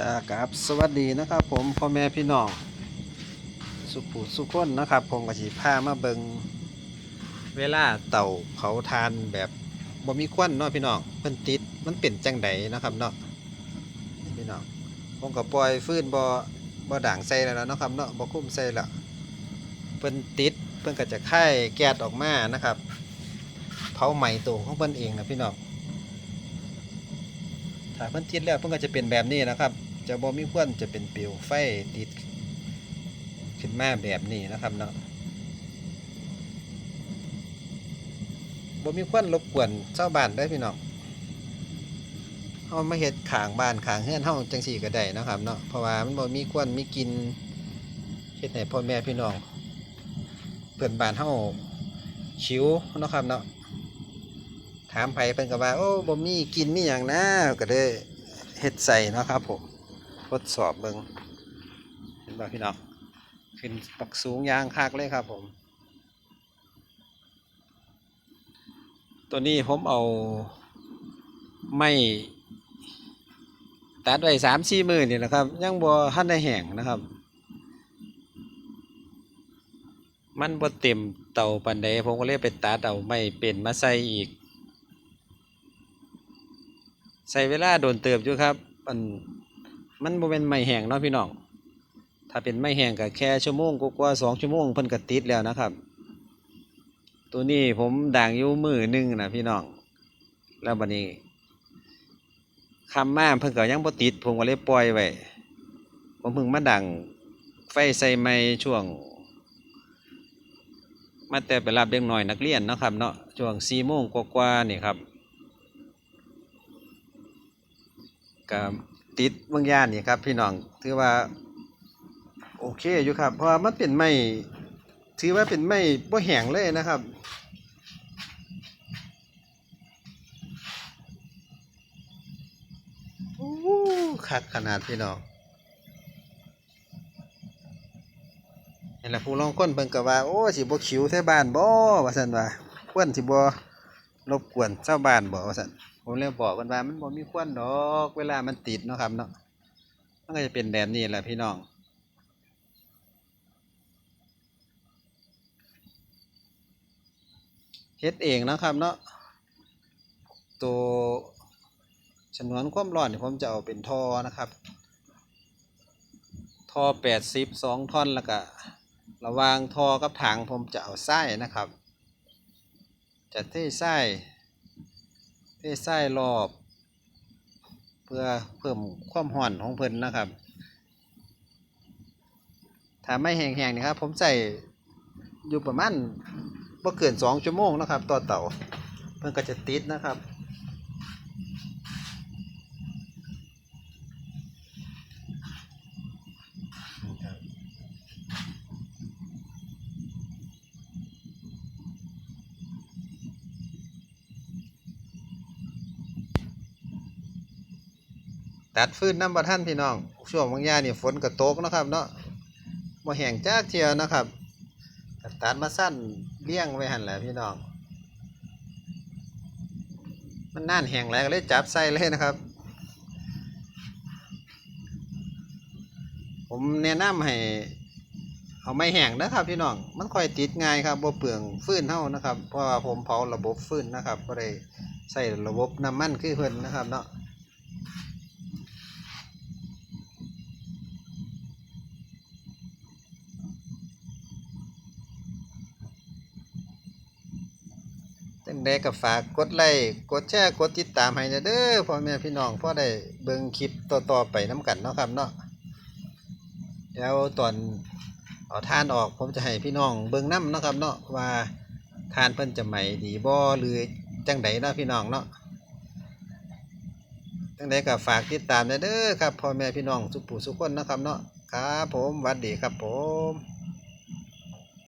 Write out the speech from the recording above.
ก็ครับสวัสดีนะครับ ผมพ่อแม่พี่น้องสุภูสุขคนนะครับ ผมก็สิพามาเบิงเวลาเต่าเผาทานแบบบ่มีควันเนาะพี่น้องมันติดมันเป็นจังไดนะครับเนาะพี่น้องผมก็ปล่อยฟื้นบ่บ่ด่างใส่แล้วนะครับเนาะบ่คุ้มใส่แล้วเพิ่นติดเพิ่นก็จะค่แก๊สออกมานะครับ เผาไหม้ตัวของเพิ่นเองนะพี่น้อง ถ้าเพิ่นติดแล้วเพิ่นก็จะเป็นแบบนี้นะครับ จะบ่มีควันจะเป็นเปลวไฟติดขึ้นมาแบบนี้นะครับเนาะบ่มีควันรบกวนชาวบ้านได้พี่น้องเฮามาเฮ็ดขางบ้านขางเฮือนเฮาจังซี่ก็ได้นะครับเนาะเพราะว่ามันบ่มีควันมีกลิ่นเฮ็ดให้พ่อแม่พี่น้องเพื่อนบ้านเฮาชิวนะครับเนาะ ถามไผเพิ่นก็ว่า โอ้บ่มีกินมีหยังนะก็ได้เฮ็ดใส่เนาะครับผมทดสอบเบิ่งเห็นบ่พี่น้องขึ้นปักสูงยางคักเลยครับผม ตัวนี้ผมเอาไม้ตัดไว้สามสี่มือนี่แหละครับ ยังบ่ทันได้แห้งนะครับ มันบ่เต็มเตาปานใดผมก็เลยไปตัดเอาไม้เป็นมาใส่อีก ใส่เวลาโดนเติบอยู่ครับมันมันโมเป็นไม่แห้งเนาะพี่น้องถ้าเป็นไม่แห้งก็แค่ชั่วโมงกว่าสองชั่วโมงเพิ่นก็ติดแล้วนะครับ ตัวนี้ผมด่างอยู่มือหนึงนะพี่น้อง แล้วบัดนี้คำมาเพิ่นก็ยังบ่ติด ผมก็เลยปล่อยไว้ผมเพิ่งมาดังไฟใส่ไม้ช่วง มาแต่ไปรับเด็กหน้อยนักเรียนเนาะครับเนาะช่วงสี่โมงกว่าๆนี่ครับ ก็ติดบางอย่างนี่ครับ พี่น้องถือว่า โอเคอยู่ครับ เพราะมันเป็นไม้ถือว่าเป็นไม้บ่แห้งเลยนะครับโอ้คักขนาดพี่น้องนี่แหละผู้ลองก้นเบิ่งก็ว่า โอ้สิบ่ขิวแท้บ้านบ่ว่าซั่นว่าควรสิบ่รบกวนชาวบ้านบ่ว่าซั่น ผมเลยบอกกันว่ามันบ่มีควันดอก เวลามันติดเนาะครับเนาะมันก็จะเป็นแบบนี้แหละพี่น้องเฮ็ดเองนะครับเนาะตัวชนวนความร้อนผมจะเอาเป็นท่อนะครับท่อแปดสิบสองท่อนแล้วก็ระหวางท่อกับถังผมจะเอาไส้นะครับ จะเทไส้ เทไส้รอบ เพื่อเพิ่มความห่อนของเพิ่นนะครับถ้าไม่แห้งๆนี่ครับ ผมใส่อยู่ประมาณบ่เกินสองชั่วโมงนะครับ ต่อเต่าเพิ่นก็จะติดนะครับ ตัดฟืนน้ำบะท่านพี่น้อง ช่วงบางยานี่ฝนก็ตกนะครับเนาะบ่แห้งจากเทียวนะครับตัดมาสั้นเลี้ยงไว้หันแหละพี่น้อง มันน่านแห้งแล้วก็เลยจับใส่เลยนะครับ ผมแนะนำให้เอาไม้แห้งนะครับพี่น้อง มันค่อยติดง่ายครับบ่เปลืองฟื้นเท่านะครับ เพราะว่าผมเผาระบบฟื้นนะครับก็ได้ใส่ระบบน้ำมันคือเพิ่นนะครับเนาะ จังใดก็ฝากกดไลค์กดแชร์กดติดตามให้เด้อพ่อแม่พี่น้องพ่อได้เบิ่งคลิปต่อๆไปน้กันเนาะครับเนาะแล้วตอนเอาทานออกผมจะให้พี่น้องเบิ่งน้ำเนาะครับเนาะว่าทานเพิ่นจะใหม่ดีบ่หรือจังใดเนาะพี่น้องเนาะจังใดก็ฝากติดตามเด้อครับพ่อแม่พี่น้องทุกผู้ทุกคนนะครับเนาะครับผมหวัดดีครับผม